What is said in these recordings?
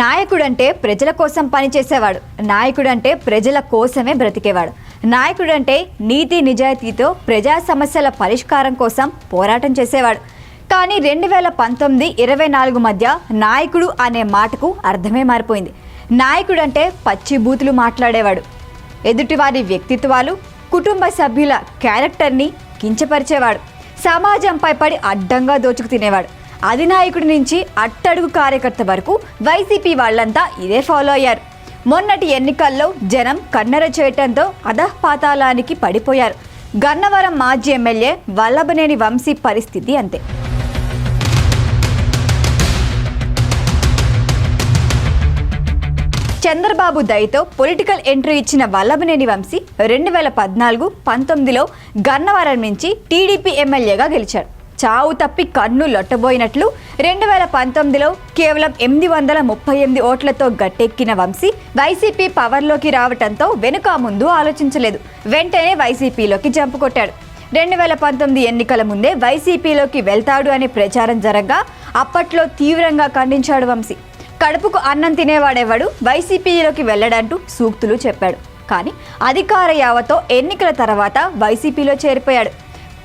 నాయకుడంటే ప్రజల కోసం పనిచేసేవాడు. నాయకుడంటే ప్రజల కోసమే బ్రతికేవాడు. నాయకుడంటే నీతి నిజాయితీతో ప్రజా సమస్యల పరిష్కారం కోసం పోరాటం చేసేవాడు. కానీ రెండు వేల పంతొమ్మిది ఇరవై నాలుగు మధ్య నాయకుడు అనే మాటకు అర్థమే మారిపోయింది. నాయకుడంటే పచ్చి బూతులు మాట్లాడేవాడు. ఎదుటివారి వ్యక్తిత్వాలు కుటుంబ సభ్యుల క్యారెక్టర్ని కించపరిచేవాడు. సమాజంపై పడి అడ్డంగా దోచుకు తినేవాడు. అధినాయకుడి నుంచి అట్టడుగు కార్యకర్త వరకు వైసీపీ వాళ్ళంతా ఇదే ఫాలో అయ్యారు. మొన్నటి ఎన్నికల్లో జనం కన్నెర చేయటంతో అధపాతాళానికి పడిపోయారు. గన్నవరం మాజీ ఎమ్మెల్యే వల్లభనేని వంశీ పరిస్థితి అంతే. చంద్రబాబు దయతో పొలిటికల్ ఎంట్రీ ఇచ్చిన వల్లభనేని వంశీ రెండు వేల పద్నాలుగు పంతొమ్మిదిలో గన్నవరం నుంచి టీడీపీ ఎమ్మెల్యేగా గెలిచాడు చావు తప్పి కన్ను లొట్టబోయినట్లు రెండు వేల పంతొమ్మిదిలో కేవలం ఎనిమిది వందల ముప్పై ఎనిమిది ఓట్లతో గట్టెక్కిన వంశీ వైసీపీ పవర్లోకి రావటంతో వెనుక ముందు ఆలోచించలేదు. వెంటనే వైసీపీలోకి జంపు కొట్టాడు. రెండు వేల పంతొమ్మిది ఎన్నికల ముందే వైసీపీలోకి వెళ్తాడు అనే ప్రచారం జరగగా అప్పట్లో తీవ్రంగా ఖండించాడు వంశీ. కడుపుకు అన్నం తినేవాడెవడు వైసీపీలోకి వెళ్ళడంటూ సూక్తులు చెప్పాడు. కానీ అధికార యావతో ఎన్నికల తర్వాత వైసీపీలో చేరిపోయాడు.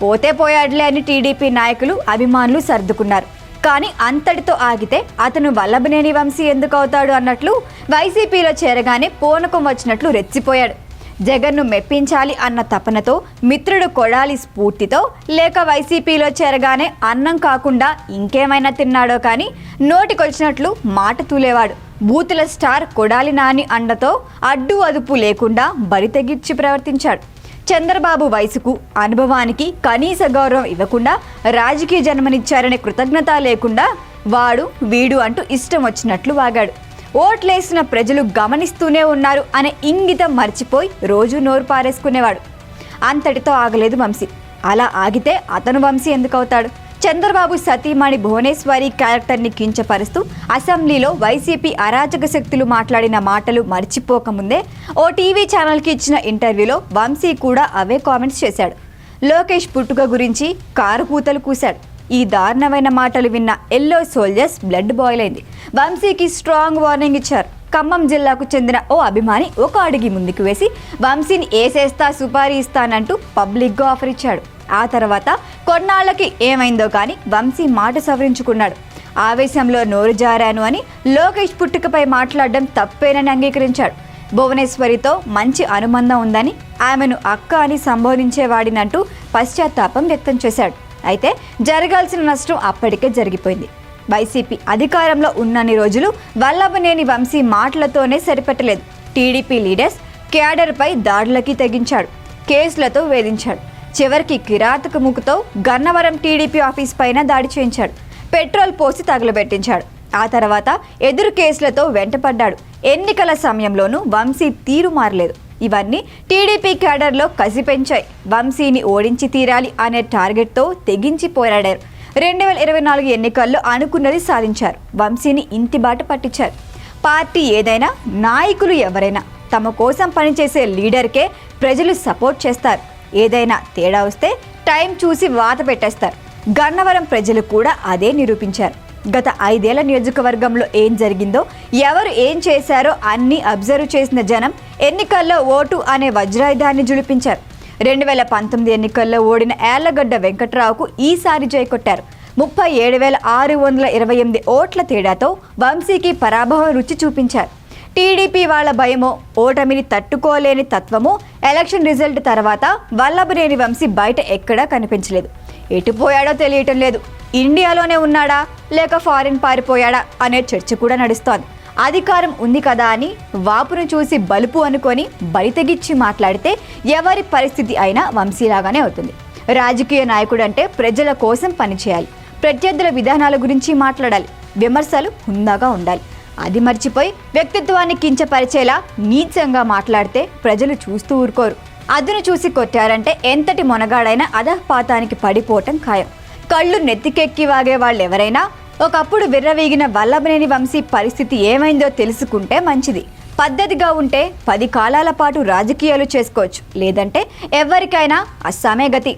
పోతే పోయాడులే అని టీడీపీ నాయకులు అభిమానులు సర్దుకున్నారు. కానీ అంతటితో ఆగితే అతను వల్లభనేని వంశీ ఎందుకు అవుతాడు అన్నట్లు వైసీపీలో చేరగానే పూనకం వచ్చినట్లు రెచ్చిపోయాడు. జగన్ను మెప్పించాలి అన్న తపనతో మిత్రుడు కొడాలి స్ఫూర్తితో లేక వైసీపీలో చేరగానే అన్నం కాకుండా ఇంకేమైనా తిన్నాడో కానీ నోటికొచ్చినట్లు మాట తూలేవాడు. బూతుల స్టార్ కొడాలి నాని అండతో అడ్డు అదుపు లేకుండా బరి తెగించి ప్రవర్తించాడు. చంద్రబాబు వయసుకు అనుభవానికి కనీస గౌరవం ఇవ్వకుండా రాజకీయ జన్మనిచ్చారనే కృతజ్ఞత లేకుండా వాడు వీడు అంటూ ఇష్టం వచ్చినట్లు వాగాడు. ఓట్లేసిన ప్రజలు గమనిస్తూనే ఉన్నారు అనే ఇంగితం మర్చిపోయి రోజు నోరు పారేసుకునేవాడు. అంతటితో ఆగలేదు వంశీ. అలా ఆగితే అతను వంశీ ఎందుకు అవుతాడు చంద్రబాబు సతీమణి భువనేశ్వరి క్యారెక్టర్ని కించపరుస్తూ అసెంబ్లీలో వైసీపీ అరాచక శక్తులు మాట్లాడిన మాటలు మర్చిపోకముందే ఓ టీవీ ఛానల్కి ఇచ్చిన ఇంటర్వ్యూలో వంశీ కూడా అవే కామెంట్స్ చేశాడు. లోకేష్ పుట్టుక గురించి కారు కూతలు కూశాడు. ఈ దారుణమైన మాటలు విన్న ఎల్లో సోల్జర్స్ బ్లడ్ బాయిల్ అయింది. వంశీకి స్ట్రాంగ్ వార్నింగ్ ఇచ్చారు. ఖమ్మం జిల్లాకు చెందిన ఓ అభిమాని ఒక అడిగి ముందుకు వేసి వంశీని ఏసేస్తా సుపారీ ఇస్తానంటూ పబ్లిక్గా ఆఫర్ ఇచ్చాడు. ఆ తర్వాత కొన్నాళ్ళకి ఏమైందో కానీ వంశీ మాట సవరించుకున్నాడు. ఆవేశంలో నోరు జారాను అని లోకేష్ పుట్టుకపై మాట్లాడడం తప్పేనని అంగీకరించాడు. భువనేశ్వరితో మంచి అనుబంధం ఉందని ఆమెను అక్క అని సంబోధించేవాడినంటూ పశ్చాత్తాపం వ్యక్తం చేశాడు. అయితే జరగాల్సిన నష్టం అప్పటికే జరిగిపోయింది. వైసీపీ అధికారంలో ఉన్నన్ని రోజులు వల్లభనేని వంశీ మాటలతోనే సరిపెట్టలేదు. TDP leaders క్యాడర్పై దాడులకి తెగించాడు. కేసులతో వేధించాడు. చివరికి కిరాతక ముక్కుతో గన్నవరం టీడీపీ ఆఫీస్ పైన దాడి చేయించాడు. పెట్రోల్ పోసి తగులబెట్టించాడు. ఆ తర్వాత ఎదురు కేసులతో వెంటపడ్డాడు. ఎన్నికల సమయంలోనూ వంశీ తీరు మారలేదు. ఇవన్నీ టీడీపీ క్యాడర్లో కసి పెంచాయి. వంశీని ఓడించి తీరాలి అనే టార్గెట్తో తెగించి పోరాడారు. రెండు వేల ఇరవై నాలుగు ఎన్నికల్లో అనుకున్నది సాధించారు. వంశీని ఇంటి బాట పట్టించారు. పార్టీ ఏదైనా నాయకులు ఎవరైనా తమ కోసం పనిచేసే లీడర్కే ప్రజలు సపోర్ట్ చేస్తారు. ఏదైనా తేడా వస్తే టైం చూసి వాత పెట్టేస్తారు. గన్నవరం ప్రజలు కూడా అదే నిరూపించారు. గత ఐదేళ్ళ నియోజకవర్గంలో ఏం జరిగిందో ఎవరు ఏం చేశారో అన్ని అబ్జర్వ్ చేసిన జనం ఎన్నికల్లో ఓటు అనే వజ్రాయుధాన్ని జుడిపించారు. రెండు వేల పంతొమ్మిది ఎన్నికల్లో ఓడిన ఏళ్ళగడ్డ వెంకట్రావుకు ఈసారి జయకొట్టారు ముప్పై ఏడు వేల ఆరు వందల ఇరవై ఎనిమిది ఓట్ల తేడాతో వంశీకి పరాభవం రుచి చూపించారు. టీడీపీ వాళ్ళ భయమో ఓటమిని తట్టుకోలేని తత్వమో ఎలక్షన్ రిజల్ట్ తర్వాత వల్లభనేని వంశీ బయట ఎక్కడా కనిపించలేదు. ఎటు పోయాడో తెలియటం లేదు. ఇండియాలోనే ఉన్నాడా? లేక ఫారిన్ పారిపోయాడా? అనే చర్చ కూడా నడుస్తోంది. అధికారం ఉంది కదా అని వాపును చూసి బలుపు అనుకొని బరితెగిచ్చి మాట్లాడితే ఎవరి పరిస్థితి అయినా వంశీలాగానే అవుతుంది. రాజకీయ నాయకుడు అంటే ప్రజల కోసం పనిచేయాలి. ప్రత్యర్థుల విధానాల గురించి మాట్లాడాలి. విమర్శలు హుందాగా ఉండాలి. అది మర్చిపోయి వ్యక్తిత్వాన్ని కించపరిచేలా నీచంగా మాట్లాడితే ప్రజలు చూస్తూ ఊరుకోరు. అదును చూసి కొట్టారంటే ఎంతటి మొనగాడైనా అధపాతానికి పడిపోవటం ఖాయం. కళ్ళు నెత్తికెక్కి వాగే వాళ్ళు ఎవరైనా ఒకప్పుడు విర్రవీగిన వల్లభనేని వంశీ పరిస్థితి ఏమైందో తెలుసుకుంటే మంచిది. పద్ధతిగా ఉంటే పది కాలాల పాటు రాజకీయాలు చేసుకోవచ్చు. లేదంటే ఎవరికైనా అస్సామే గతి.